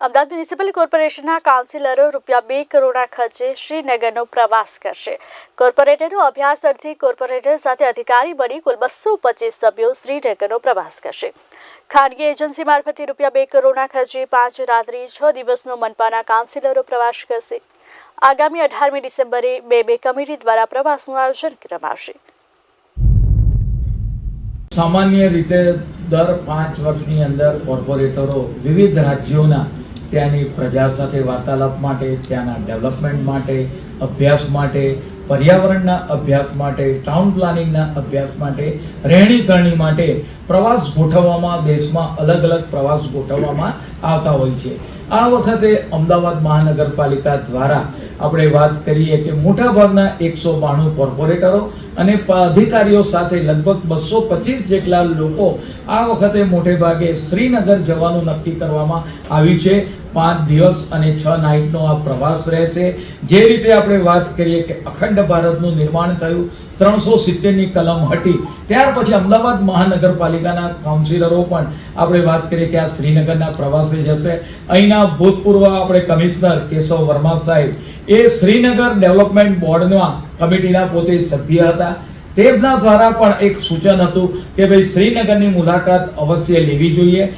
Ahmedabad municipal કોર્પોરેશનના કાઉન્સિલરો રૂપિયા બે કરોડના ખર્ચે શ્રીનગરનો પ્રવાસ કરશે. કોર્પોરેટરનો અભ્યાસ અર્થે કોર્પોરેટર સાથે અધિકારી બની કુલ બસો પચીસ સભ્યો શ્રીનગરનો પ્રવાસ કરશે. ખાનગી એજન્સી મારફતે રૂપિયા બે કરોડના ખર્ચે પાંચ રાત્રિ છ દિવસનો મનપાના કાઉન્સિલરો પ્રવાસ કરશે. આગામી અઢારમી ડિસેમ્બરે બે બે કમિટી દ્વારા પ્રવાસનું આયોજન રમાશે સામાન્ય રીતે દર પાંચ વર્ષની અંદર કોર્પોરેટરો વિવિધ રાજ્યોના ત્યાંની પ્રજા સાથે વાર્તાલાપ માટે, ત્યાંના ડેવલપમેન્ટ માટે, અભ્યાસ માટે, પર્યાવરણના અભ્યાસ માટે ટાઉન પ્લાનિંગના અભ્યાસ માટે રહેણી કરણી માટે પ્રવાસ ગોઠવવામાં, દેશમાં અલગ અલગ પ્રવાસ ગોઠવવામાં આવતા હોય છે. આ વખતે અમદાવાદ મહાનગરપાલિકા દ્વારા આપણે વાત કરીએ કે મોટાભાગના એકસો બાણું કોર્પોરેટરો અને અધિકારીઓ સાથે લગભગ બસો પચીસ જેટલા લોકો આ વખતે મોટે ભાગે શ્રીનગર જવાનું નક્કી કરવામાં આવ્યું છે. પાંચ દિવસ અને છ નાઇટનો આ પ્રવાસ રહેશે. જે રીતે આપણે વાત કરીએ કે અખંડ ભારતનું નિર્માણ થયું, ત્રણસો સિત્તેરની કલમ હટી, ત્યાર પછી અમદાવાદ મહાનગરપાલિકાના કાઉન્સિલરો પણ આપણે વાત કરીએ કે આ શ્રીનગરના પ્રવાસે જશે. અહીંના ભૂતપૂર્વ આપણે કમિશનર કેશવ વર્મા સાહેબ, એ શ્રીનગર ડેવલપમેન્ટ બોર્ડના કમિટીના પોતે સભ્ય હતા. તેમના દ્વારા પણ એક સૂચન હતું કે ભાઈ શ્રીનગરની મુલાકાત અવશ્ય લેવી જોઈએ.